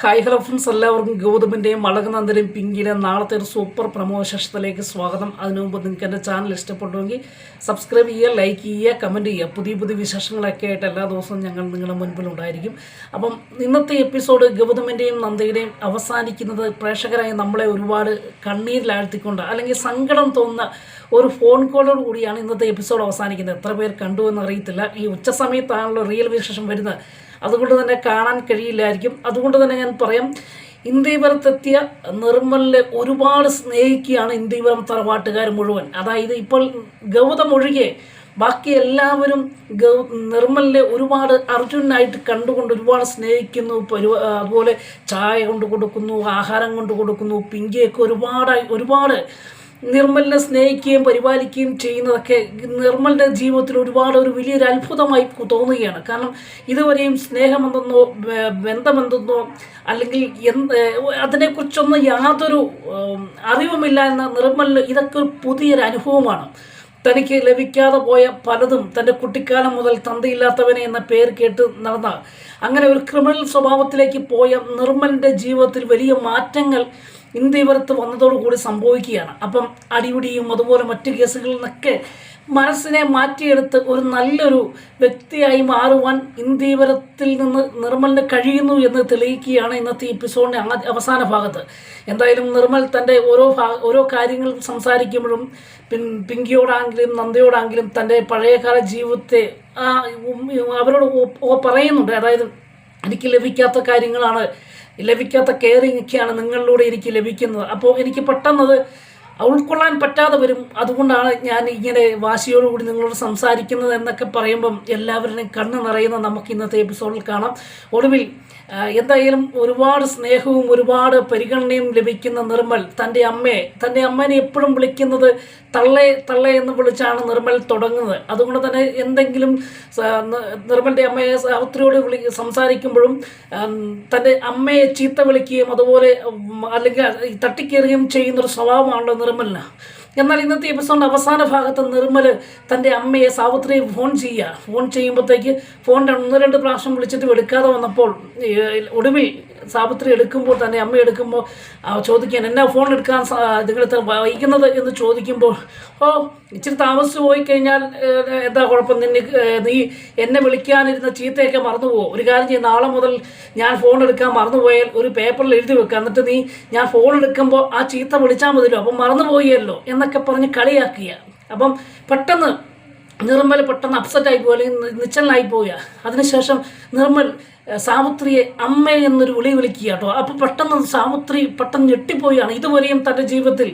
Hi hello friends എല്ലാവർക്കും ഗൗതമിന്റെയും അളകനന്ദന്റെയും പിങ്കിലെ നാളത്തെ ഒരു സൂപ്പർ പ്രമോ ശേഷത്തിലേക്ക് സ്വാഗതം. അതിനു മുമ്പ് നിങ്ങൾക്ക് എന്റെ ചാനൽ ഇഷ്ടപ്പെട്ടുവെങ്കിൽ സബ്സ്ക്രൈബ് ചെയ്യുക ലൈക്ക് ചെയ്യുക കമന്റ് ചെയ്യുക. പുതിയ പുതിയ വിശേഷങ്ങളൊക്കെ ആയിട്ട് എല്ലാ ദിവസവും ഞങ്ങൾ നിങ്ങളുടെ മുൻപിൽ ഉണ്ടായിരിക്കും. അപ്പം ഇന്നത്തെ എപ്പിസോഡ് ഗൗതമിന്റെയും നന്ദയുടെയും അവസാനിക്കുന്നത് പ്രേക്ഷകരായി നമ്മളെ ഒരുപാട് കണ്ണീരിലാഴ്ത്തിക്കൊണ്ട് അല്ലെങ്കിൽ സങ്കടം തോന്നുന്ന ഒരു ഫോൺ കോളോട് കൂടിയാണ് ഇന്നത്തെ എപ്പിസോഡ് അവസാനിക്കുന്നത്. എത്ര പേർ കണ്ടു എന്ന് അറിയത്തില്ല ഈ ഉച്ച സമയത്താണല്ലോ റിയൽ വിശേഷം വരുന്നത്. അതുകൊണ്ട് തന്നെ കാണാൻ കഴിയില്ലായിരിക്കും. അതുകൊണ്ട് തന്നെ ഞാൻ പറയാം ഇന്ത്യപുരത്തെത്തിയ നിർമ്മലിനെ ഒരുപാട് സ്നേഹിക്കുകയാണ് ഇന്ത്യപുരം തറവാട്ടുകാർ മുഴുവൻ. അതായത് ഇപ്പോൾ ഗൗതം ഒഴികെ ബാക്കി എല്ലാവരും ഗൗ നിർമ്മലിനെ ഒരുപാട് അർജുനായിട്ട് കണ്ടുകൊണ്ട് ഒരുപാട് സ്നേഹിക്കുന്നു. അതുപോലെ ചായ കൊണ്ട് കൊടുക്കുന്നു ആഹാരം കൊണ്ട് കൊടുക്കുന്നു പിങ്കിയൊക്കെ ഒരുപാട് ഒരുപാട് നിർമ്മലിനെ സ്നേഹിക്കുകയും പരിപാലിക്കുകയും ചെയ്യുന്നതൊക്കെ നിർമ്മലിന്റെ ജീവിതത്തിൽ ഒരുപാട് ഒരു വലിയൊരു അത്ഭുതമായി തോന്നുകയാണ്. കാരണം ഇതുവരെയും സ്നേഹമെന്തെന്നോ ബന്ധമെന്തെന്നോ അല്ലെങ്കിൽ എന്ത് അതിനെക്കുറിച്ചൊന്നും യാതൊരു അറിവുമില്ല എന്ന നിർമ്മലിന് ഇതൊക്കെ ഒരു പുതിയൊരു അനുഭവമാണ്. തനിക്ക് ലഭിക്കാതെ പോയ പലതും തന്റെ കുട്ടിക്കാലം മുതൽ തന്തയില്ലാത്തവനെ എന്ന പേര് കേട്ട് നടന്ന അങ്ങനെ ഒരു ക്രിമിനൽ സ്വഭാവത്തിലേക്ക് പോയ നിർമ്മലിന്റെ ജീവിതത്തിൽ വലിയ മാറ്റങ്ങൾ ഇന്ത്യപുരത്ത് വന്നതോടുകൂടി സംഭവിക്കുകയാണ്. അപ്പം അടിപിടിയും അതുപോലെ മറ്റു കേസുകളിൽ നിന്നൊക്കെ മനസ്സിനെ മാറ്റിയെടുത്ത് ഒരു നല്ലൊരു വ്യക്തിയായി മാറുവാൻ ഇന്ത്യപുരത്തിൽ നിന്ന് നിർമ്മലിന് കഴിയുന്നു എന്ന് തെളിയിക്കുകയാണ് ഇന്നത്തെ എപ്പിസോഡിന്റെ അവസാന ഭാഗത്ത്. എന്തായാലും നിർമ്മൽ തന്റെ ഓരോ ഓരോ കാര്യങ്ങളും സംസാരിക്കുമ്പോഴും പിൻ പിങ്കിയോടാണെങ്കിലും നന്ദയോടാണെങ്കിലും തന്റെ പഴയകാല ജീവിതത്തെ അവരോട് പറയുന്നുണ്ട്. അതായത് എനിക്ക് ലഭിക്കാത്ത കാര്യങ്ങളാണ് ലഭിക്കാത്ത കെയറിങ് ഒക്കെയാണ് നിങ്ങളിലൂടെ എനിക്ക് ലഭിക്കുന്നത്. അപ്പോൾ എനിക്ക് പെട്ടെന്നത് ഉൾക്കൊള്ളാൻ പറ്റാതെ വരും. അതുകൊണ്ടാണ് ഞാൻ ഇങ്ങനെ വാശിയോടുകൂടി നിങ്ങളോട് സംസാരിക്കുന്നത് എന്നൊക്കെ പറയുമ്പം എല്ലാവരുടെയും കണ്ണ് നിറയുന്ന നമുക്ക് ഇന്നത്തെ എപ്പിസോഡിൽ കാണാം. ഒടുവിൽ എന്തായാലും ഒരുപാട് സ്നേഹവും ഒരുപാട് പരിഗണനയും ലഭിക്കുന്ന നിർമ്മൽ തന്റെ അമ്മയെ തന്റെ അമ്മേനെ എപ്പോഴും വിളിക്കുന്നത് തള്ളെ തള്ളെ എന്ന് വിളിച്ചാണ് നിർമ്മൽ തുടങ്ങുന്നത്. അതുകൊണ്ട് തന്നെ എന്തെങ്കിലും നിർമ്മലിന്റെ അമ്മയെ സാവിത്രിയോട് വിളി സംസാരിക്കുമ്പോഴും തന്റെ അമ്മയെ ചീത്ത വിളിക്കുകയും അതുപോലെ അല്ലെങ്കിൽ തട്ടിക്കേറുകയും ചെയ്യുന്നൊരു സ്വഭാവമാണല്ലോ നിർമ്മലിന്. എന്നാൽ ഇന്നത്തെ എപ്പിസോഡിന്റെ അവസാന ഭാഗത്ത് നിർമ്മൽ തന്റെ അമ്മയെ സാവിത്രിയെ ഫോൺ ചെയ്യുക. ഫോൺ ചെയ്യുമ്പോഴത്തേക്ക് ഫോൺ ഒന്ന് രണ്ട് പ്രാവശ്യം വിളിച്ചിട്ട് എടുക്കാതെ വന്നപ്പോൾ ഒടുവിൽ സാവിത്രി എടുക്കുമ്പോൾ തന്നെ അമ്മ എടുക്കുമ്പോൾ ചോദിക്കാൻ എന്നാ ഫോൺ എടുക്കാൻ നിങ്ങൾ വൈകുന്നത്? എന്ന് ചോദിക്കുമ്പോൾ ഓ ഇച്ചിരി താമസിച്ച് പോയി കഴിഞ്ഞാൽ എന്താ കുഴപ്പം? നിന്നെ നീ എന്നെ വിളിക്കാനിരുന്ന ചീത്തയൊക്കെ മറന്നുപോകും ഒരു കാര്യം ചെയ്യും നാളെ മുതൽ ഞാൻ ഫോൺ എടുക്കാൻ മറന്നുപോയാൽ ഒരു പേപ്പറിൽ എഴുതി വെക്കുക എന്നിട്ട് നീ ഞാൻ ഫോൺ എടുക്കുമ്പോൾ ആ ചീത്ത വിളിച്ചാൽ മതിയല്ലോ. അപ്പം മറന്നുപോയല്ലോ എന്നൊക്കെ പറഞ്ഞ് കളിയാക്കുക അപ്പം പെട്ടെന്ന് നിർമ്മൽ പെട്ടെന്ന് അപ്സെറ്റായി പോയി അല്ലെങ്കിൽ നിശ്ചലനായി പോവുക അതിനുശേഷം നിർമ്മൽ സാവിത്രിയെ അമ്മ എന്നൊരു വിളി വിളിക്കുക കേട്ടോ. അപ്പോൾ പെട്ടെന്ന് സാവിത്രി പെട്ടെന്ന് ഞെട്ടിപ്പോയാണ് ഇതുവരെയും തന്റെ ജീവിതത്തിൽ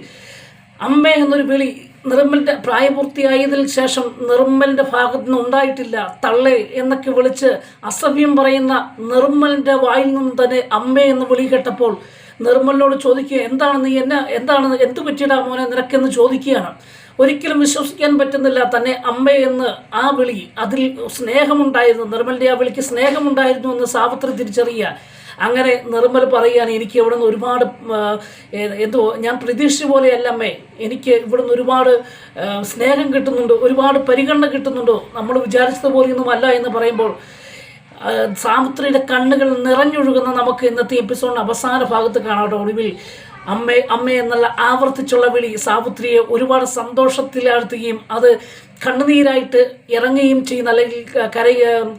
അമ്മ എന്നൊരു വിളി നിർമ്മലിന്റെ പ്രായപൂർത്തിയായതിൽ ശേഷം നിർമ്മലിന്റെ ഭാഗത്തു നിന്ന് ഉണ്ടായിട്ടില്ല. തള്ളേ എന്നൊക്കെ വിളിച്ച് അസഭ്യം പറയുന്ന നിർമ്മലിന്റെ വായിൽ നിന്നും തന്നെ അമ്മ എന്ന് വിളി കേട്ടപ്പോൾ നിർമ്മലിനോട് ചോദിക്കുക എന്താണ് നീ എന്നെ എന്താണ് എന്ത് പറ്റിയടാ മോനെ നിനക്കെന്ന് ചോദിക്കുകയാണ്. ഒരിക്കലും വിശ്വസിക്കാൻ പറ്റുന്നില്ല തന്നെ അമ്മയെന്ന് ആ വിളി. അതിൽ സ്നേഹമുണ്ടായിരുന്നു. നിർമ്മലിന്റെ ആ വിളിക്ക് സ്നേഹമുണ്ടായിരുന്നു എന്ന് സാവിത്രി തിരിച്ചറിയുക. അങ്ങനെ നിർമ്മൽ പറയുകയാണ് എനിക്ക് ഇവിടെ നിന്ന് ഒരുപാട് എന്തോ ഞാൻ പ്രതീക്ഷിച്ച പോലെയല്ല അമ്മേ. എനിക്ക് ഇവിടെ നിന്ന് ഒരുപാട് സ്നേഹം കിട്ടുന്നുണ്ട് ഒരുപാട് പരിഗണന കിട്ടുന്നുണ്ടോ. നമ്മൾ വിചാരിച്ചതുപോലെയൊന്നും അല്ല എന്ന് പറയുമ്പോൾ ആ, സാവിത്രിയുടെ കണ്ണുകൾ നിറഞ്ഞൊഴുകുന്ന നമുക്ക് ഇന്നത്തെ എപ്പിസോഡിന്റെ അവസാന ഭാഗത്ത് കാണാട്ടോ ഒടുവിൽ അമ്മേ അമ്മേ എന്നുള്ള ആവർത്തിച്ചുള്ള വിളി സാവിത്രിയെ ഒരുപാട് സന്തോഷത്തിലാഴ്ത്തുകയും അത് കണ്ണുനീരായിട്ട് ഇറങ്ങുകയും ചെയ്യുന്ന അല്ലെങ്കിൽ കര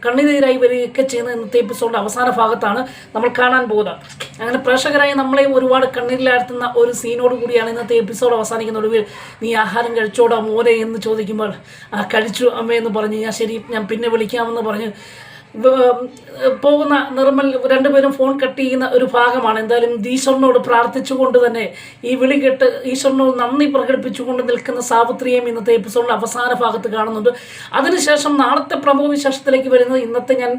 കണ്ണുനീരായി വരികയൊക്കെ ചെയ്യുന്ന ഇന്നത്തെ എപ്പിസോഡിന്റെ അവസാന ഭാഗത്താണ് നമ്മൾ കാണാൻ പോകുന്നത്. അങ്ങനെ പ്രേക്ഷകരായി നമ്മളെയും ഒരുപാട് കണ്ണീരിലാഴ്ത്തുന്ന ഒരു സീനോട് കൂടിയാണ് ഇന്നത്തെ എപ്പിസോഡ് അവസാനിക്കുന്ന ഒടുവിൽ നീ ആഹാരം കഴിച്ചോടാ മോനെ എന്ന് ചോദിക്കുമ്പോൾ ആ കഴിച്ചു അമ്മയെന്ന് പറഞ്ഞ് ഞാൻ ശരി ഞാൻ പിന്നെ വിളിക്കാമെന്ന് പറഞ്ഞ് പോകുന്ന നിർമ്മൽ രണ്ടുപേരും ഫോൺ കട്ട് ചെയ്യുന്ന ഒരു ഭാഗമാണ്. എന്തായാലും ഈശ്വരനോട് പ്രാർത്ഥിച്ചുകൊണ്ട് തന്നെ ഈ വിളി കേട്ട് ഈശ്വരനോട് നന്ദി പ്രകടിപ്പിച്ചുകൊണ്ട് നിൽക്കുന്ന സാവിത്രിയും ഇന്നത്തെ എപ്പിസോഡിന്റെ അവസാന ഭാഗത്ത് കാണുന്നുണ്ട്. അതിനുശേഷം നാളത്തെ പ്രമുഖ വിശേഷത്തിലേക്ക് വരുന്നത് ഇന്നത്തെ ഞാൻ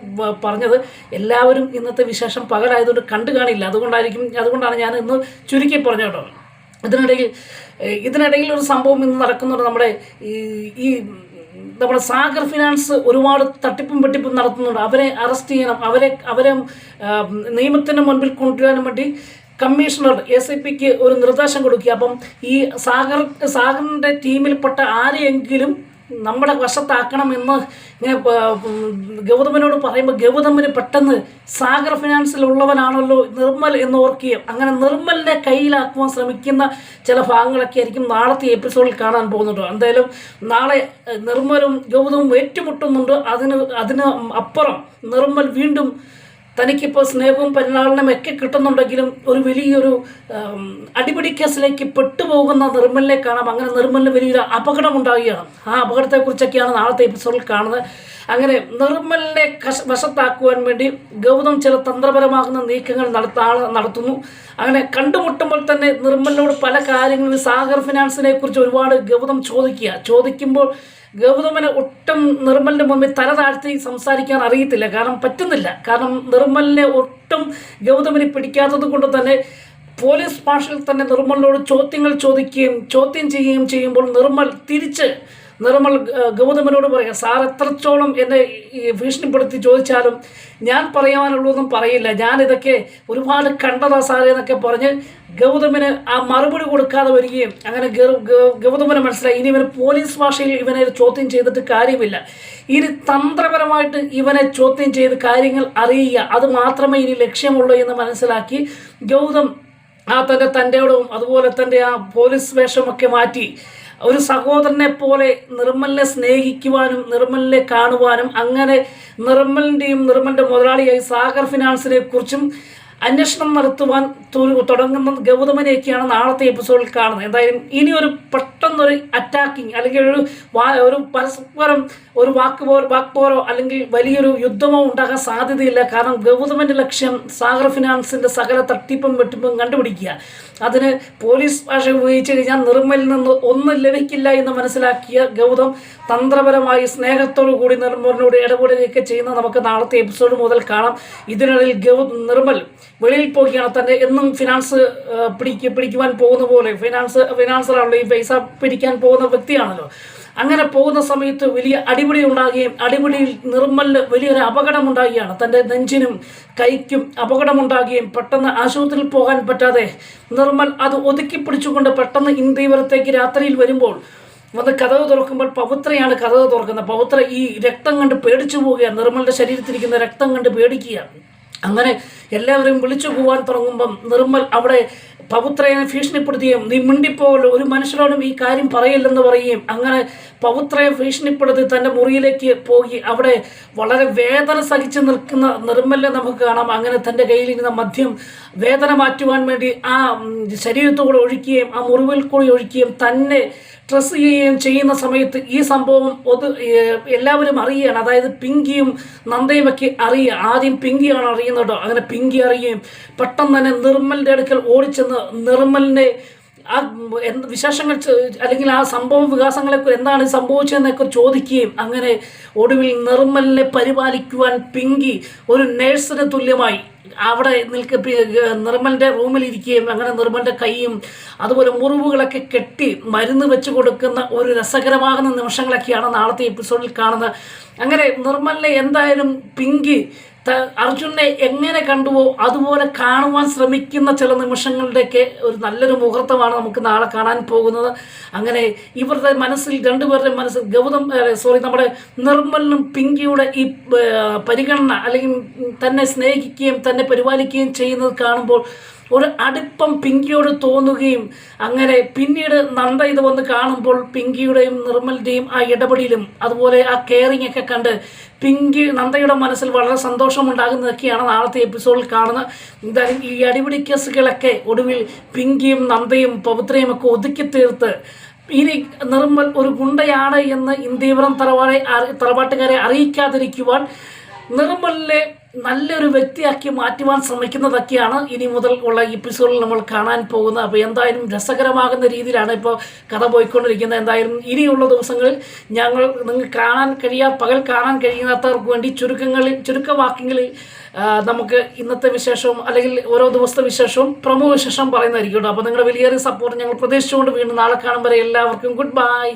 പറഞ്ഞത് എല്ലാവരും ഇന്നത്തെ വിശേഷം പകലായതുകൊണ്ട് കണ്ടു കാണില്ല. അതുകൊണ്ടായിരിക്കും അതുകൊണ്ടാണ് ഞാൻ ഇന്ന് ചുരുക്കി പറഞ്ഞു കേട്ടോ. ഇതിനിടയിൽ ഇതിനിടയിൽ ഒരു സംഭവം ഇന്ന് നടക്കുന്നുണ്ട് നമ്മുടെ ഈ നമ്മുടെ സാഗർ ഫിനാൻസ് ഒരുപാട് തട്ടിപ്പും വെട്ടിപ്പും നടത്തുന്നുണ്ട്. അവരെ അറസ്റ്റ് ചെയ്യണം. അവരെ അവരെ നിയമത്തിന് മുൻപിൽ കൊണ്ടുവരാനും വേണ്ടി കമ്മീഷണർ എസ് ഐ പിക്ക് ഒരു നിർദ്ദേശം കൊടുക്കുക. അപ്പം ഈ സാഗർ സാഗറിന്റെ ടീമിൽപ്പെട്ട ആരെയെങ്കിലും നമ്മുടെ വശത്താക്കണം എന്ന് ഇങ്ങനെ ഗൗതമനോട് പറയുമ്പോൾ ഗൗതമന് പെട്ടെന്ന് സാഗർ ഫിനാൻസിലുള്ളവനാണല്ലോ നിർമ്മൽ എന്ന് ഓർക്കുകയും അങ്ങനെ നിർമ്മലിനെ കയ്യിലാക്കുവാൻ ശ്രമിക്കുന്ന ചില ഭാഗങ്ങളൊക്കെ ആയിരിക്കും നാളത്തെ എപ്പിസോഡിൽ കാണാൻ പോകുന്നുണ്ട് എന്തായാലും നാളെ നിർമ്മലും ഗൗതവും ഏറ്റുമുട്ടുന്നുണ്ട്. അതിന് അതിന് അപ്പുറം നിർമ്മൽ വീണ്ടും തനിക്കിപ്പോൾ സ്നേഹവും പരിപാലനവും ഒക്കെ കിട്ടുന്നുണ്ടെങ്കിലും ഒരു വലിയൊരു അടിപിടി കേസിലേക്ക് പെട്ടുപോകുന്ന നിർമ്മലിനെ കാണാം. അങ്ങനെ നിർമ്മലിന് വലിയൊരു അപകടം ഉണ്ടാവുകയാണ് ആ അപകടത്തെക്കുറിച്ചൊക്കെയാണ് നാളത്തെ എപ്പിസോഡിൽ കാണുന്നത്. അങ്ങനെ നിർമ്മലിനെ കശ വശത്താക്കുവാൻ വേണ്ടി ഗൗതം ചില തന്ത്രപരമാകുന്ന നീക്കങ്ങൾ നടത്താ നടത്തുന്നു. അങ്ങനെ കണ്ടുമുട്ടുമ്പോൾ തന്നെ നിർമ്മലിനോട് പല കാര്യങ്ങളും സാഗർ ഫിനാൻസിനെ കുറിച്ച് ഒരുപാട് ഗൗതം ചോദിക്കുക. ചോദിക്കുമ്പോൾ ഗൗതമന് ഒട്ടും നിർമ്മലിന്റെ മുമ്പിൽ തല താഴ്ത്തി സംസാരിക്കാൻ അറിയത്തില്ല. കാരണം പറ്റുന്നില്ല. കാരണം നിർമ്മലിനെ ഒട്ടും ഗൗതമനെ പിടിക്കാത്തത് കൊണ്ട് തന്നെ പോലീസ് ഭാഷയിൽ തന്നെ നിർമ്മലിനോട് ചോദ്യങ്ങൾ ചോദിക്കുകയും ചോദ്യം ചെയ്യുകയും ചെയ്യുമ്പോൾ നിർമ്മൽ തിരിച്ച് നിർമ്മൽ ഗൗതമനോട് പറയാം സാർ എത്രത്തോളം എന്നെ ഭീഷണിപ്പെടുത്തി ചോദിച്ചാലും ഞാൻ പറയാനുള്ളതൊന്നും പറയില്ല. ഞാനിതൊക്കെ ഒരുപാട് കണ്ടതാ സാറേ എന്നൊക്കെ പറഞ്ഞ് ഗൗതമന് ആ മറുപടി കൊടുക്കാതെ വരികയും അങ്ങനെ ഗൗതമനെ മനസ്സിലായി. ഇനി ഇവന് പോലീസ് ഭാഷയിൽ ഇവനെ ചോദ്യം ചെയ്തിട്ട് കാര്യമില്ല. ഇനി തന്ത്രപരമായിട്ട് ഇവനെ ചോദ്യം ചെയ്ത് കാര്യങ്ങൾ അറിയുക. അത് മാത്രമേ ഇനി ലക്ഷ്യമുള്ളൂ എന്ന് മനസ്സിലാക്കി ഗൗതം ആ തന്റെ തന്റെയോടും അതുപോലെ തന്നെ ആ പോലീസ് വേഷമൊക്കെ മാറ്റി. ഒരു സഹോദരനെ പോലെ നിർമ്മലിനെ സ്നേഹിക്കുവാനും നിർമ്മലിനെ കാണുവാനും അങ്ങനെ നിർമ്മലിന്റെയും നിർമ്മലിന്റെ മുതലാളിയായി സാഗർ ഫിനാൻസിനെ കുറിച്ചും അന്വേഷണം നടത്തുവാൻ തുടങ്ങുന്ന ഗൗതമനെയൊക്കെയാണ് നാളത്തെ എപ്പിസോഡിൽ കാണുന്നത്. എന്തായാലും ഇനി ഒരു പെട്ടെന്നൊരു അറ്റാക്കിങ് അല്ലെങ്കിൽ ഒരു ഒരു പരസ്പരം ഒരു വാക്ക് പോ വാക്പോരോ അല്ലെങ്കിൽ വലിയൊരു യുദ്ധമോ ഉണ്ടാകാൻ സാധ്യതയില്ല. കാരണം ഗൗതമന്റെ ലക്ഷ്യം സാഗർ ഫിനാൻസിന്റെ സകല തട്ടിപ്പും വെട്ടിപ്പും കണ്ടുപിടിക്കുക. അതിന് പോലീസ് ഭാഷ ഉപയോഗിച്ച് കഴിഞ്ഞാൽ നിർമ്മലിൽ നിന്ന് ഒന്നും ലഭിക്കില്ല എന്ന് മനസ്സിലാക്കിയ ഗൗതം തന്ത്രപരമായി സ്നേഹത്തോടു കൂടി നിർമ്മലിനോട് ഇടപെടുകയൊക്കെ ചെയ്യുന്ന നമുക്ക് നാളത്തെ എപ്പിസോഡ് മുതൽ കാണാം. ഇതിനിടയിൽ ഗൗ നിർമ്മൽ വെളിയിൽ പോവുകയാണ്. തന്റെ എന്നും ഫിനാൻസ് പിടിക്ക് പിടിക്കുവാൻ പോകുന്ന പോലെ ഫിനാൻസ് ഫിനാൻസറാണല്ലോ ഈ പൈസ പിടിക്കാൻ പോകുന്ന വ്യക്തിയാണല്ലോ. അങ്ങനെ പോകുന്ന സമയത്ത് വലിയ അടിപിടി ഉണ്ടാകുകയും അടിപിടിയിൽ നിർമ്മലിന് വലിയൊരു അപകടം ഉണ്ടാകുകയാണ് തന്റെ നെഞ്ചിനും കൈക്കും അപകടമുണ്ടാകുകയും പെട്ടെന്ന് ആശുപത്രിയിൽ പോകാൻ പറ്റാതെ നിർമ്മൽ അത് ഒതുക്കി പിടിച്ചുകൊണ്ട് പെട്ടെന്ന് ഇന്ത്യവരത്തേക്ക് രാത്രിയിൽ വരുമ്പോൾ വന്ന് കഥവ് തുറക്കുമ്പോൾ പവിത്രയാണ് കഥവ് തുറക്കുന്നത്. പവിത്ര ഈ രക്തം കണ്ട് പേടിച്ചു പോവുകയാണ്. നിർമ്മലിന്റെ ശരീരത്തിരിക്കുന്ന രക്തം കണ്ട് പേടിക്കുകയാണ്. അങ്ങനെ എല്ലാവരെയും വിളിച്ചു പോകാൻ തുടങ്ങുമ്പം നിർമ്മൽ അവിടെ പവിത്രയെ ഭീഷണിപ്പെടുത്തുകയും നീ മിണ്ടിപ്പോകല്ലോ ഒരു മനുഷ്യരോടും ഈ കാര്യം പറയില്ലെന്ന് പറയുകയും അങ്ങനെ പവിത്രയെ ഭീഷണിപ്പെടുത്തി തന്റെ മുറിയിലേക്ക് പോയി. അവിടെ വളരെ വേദന സഹിച്ച് നിൽക്കുന്ന നിർമ്മലിനെ നമുക്ക് കാണാം. അങ്ങനെ തന്റെ കയ്യിലിരുന്ന മദ്യം വേദന മാറ്റുവാൻ വേണ്ടി ആ ശരീരത്തോടെ ഒഴിക്കുകയും ആ മുറിവിൽ കൂടി ഒഴിക്കുകയും തന്നെ ഡ്രസ് ചെയ്യുകയും ചെയ്യുന്ന സമയത്ത് ഈ സംഭവം ഒത് എല്ലാവരും അറിയുകയാണ്. അതായത് പിങ്കിയും നന്ദയും ഒക്കെ അറിയുക. ആദ്യം പിങ്കിയാണ് അറിയുന്നത് കേട്ടോ. അങ്ങനെ പിങ്കി അറിയുകയും പെട്ടെന്ന് തന്നെ നിർമ്മലിന്റെ അടുക്കൽ ഓടിച്ചെന്ന് നിർമ്മലിന്റെ ആ വിശേഷങ്ങൾ അല്ലെങ്കിൽ ആ സംഭവ വികാസങ്ങളെ എന്താണ് സംഭവിച്ചതെന്നൊക്കെ ചോദിക്കുകയും അങ്ങനെ ഒടുവിൽ നിർമ്മലിനെ പരിപാലിക്കുവാൻ പിങ്കി ഒരു നേഴ്സിന് തുല്യമായി. അവിടെ നിൽക്ക നിർമ്മലിന്റെ റൂമിൽ ഇരിക്കുകയും അങ്ങനെ നിർമ്മലിന്റെ കൈയും അതുപോലെ മുറിവുകളൊക്കെ കെട്ടി മരുന്ന് വെച്ച് കൊടുക്കുന്ന ഒരു രസകരമാകുന്ന നിമിഷങ്ങളൊക്കെയാണ് നാളത്തെ എപ്പിസോഡിൽ കാണുന്നത്. അങ്ങനെ നിർമ്മലിനെ എന്തായാലും പിങ്കി അർജുനെ എങ്ങനെ കണ്ടുവോ അതുപോലെ കാണുവാൻ ശ്രമിക്കുന്ന ചില നിമിഷങ്ങളുടെയൊക്കെ ഒരു നല്ലൊരു മുഹൂർത്തമാണ് നമുക്ക് നാളെ കാണാൻ പോകുന്നത്. അങ്ങനെ ഇവരുടെ മനസ്സിൽ രണ്ടുപേരുടെ മനസ്സിൽ ഗൗതം സോറി നമ്മുടെ നിർമ്മലിനും പിങ്കിയുടെ ഈ പരിഗണന അല്ലെങ്കിൽ തന്നെ സ്നേഹിക്കുകയും തന്നെ പരിപാലിക്കുകയും ചെയ്യുന്നത് കാണുമ്പോൾ ഒരു അടുപ്പം പിങ്കിയോട് തോന്നുകയും അങ്ങനെ പിന്നീട് നന്ദ ഇത് വന്ന് കാണുമ്പോൾ പിങ്കിയുടെയും നിർമ്മലിന്റെയും ആ ഇടപെടലും അതുപോലെ ആ കെയറിംഗ് ഒക്കെ കണ്ട് പിങ്കി നന്ദയുടെ മനസ്സിൽ വളരെ സന്തോഷമുണ്ടാകുന്നതൊക്കെയാണ് നാളത്തെ എപ്പിസോഡിൽ കാണുന്നത്. എന്തായാലും ഈ അടിപിടി കേസുകളൊക്കെ ഒടുവിൽ പിങ്കിയും നന്ദയും പവിത്രയും ഒക്കെ ഒതുക്കി തീർത്ത് ഇനി നിർമ്മൽ ഒരു ഗുണ്ടയാണ് എന്ന് ഇന്ത്യപുരം തറവാടെ തറവാട്ടുകാരെ അറിയിക്കാതിരിക്കുവാൻ നിർമ്മലിനെ നല്ലൊരു വ്യക്തിയാക്കി മാറ്റുവാൻ ശ്രമിക്കുന്നതൊക്കെയാണ് ഇനി മുതൽ ഉള്ള എപ്പിസോഡിൽ നമ്മൾ കാണാൻ പോകുന്നത്. അപ്പോൾ എന്തായാലും രസകരമാകുന്ന രീതിയിലാണ് ഇപ്പോൾ കഥ പോയിക്കൊണ്ടിരിക്കുന്നത്. എന്തായാലും ഇനിയുള്ള ദിവസങ്ങളിൽ ഞങ്ങൾ നിങ്ങൾക്ക് കാണാൻ കഴിയാ പകൽ കാണാൻ കഴിയാത്തവർക്ക് വേണ്ടി ചുരുക്കങ്ങളിൽ ചുരുക്കവാക്യങ്ങളിൽ നമുക്ക് ഇന്നത്തെ വിശേഷവും അല്ലെങ്കിൽ ഓരോ ദിവസത്തെ വിശേഷവും പ്രമുഖ വിശേഷം പറയുന്നതായിരിക്കും കേട്ടോ. അപ്പോൾ നിങ്ങളുടെ വലിയൊരു സപ്പോർട്ട് ഞങ്ങൾ പ്രതീക്ഷിച്ചുകൊണ്ട് വീണ്ടും നാളെ കാണും വരെ എല്ലാവർക്കും. Good bye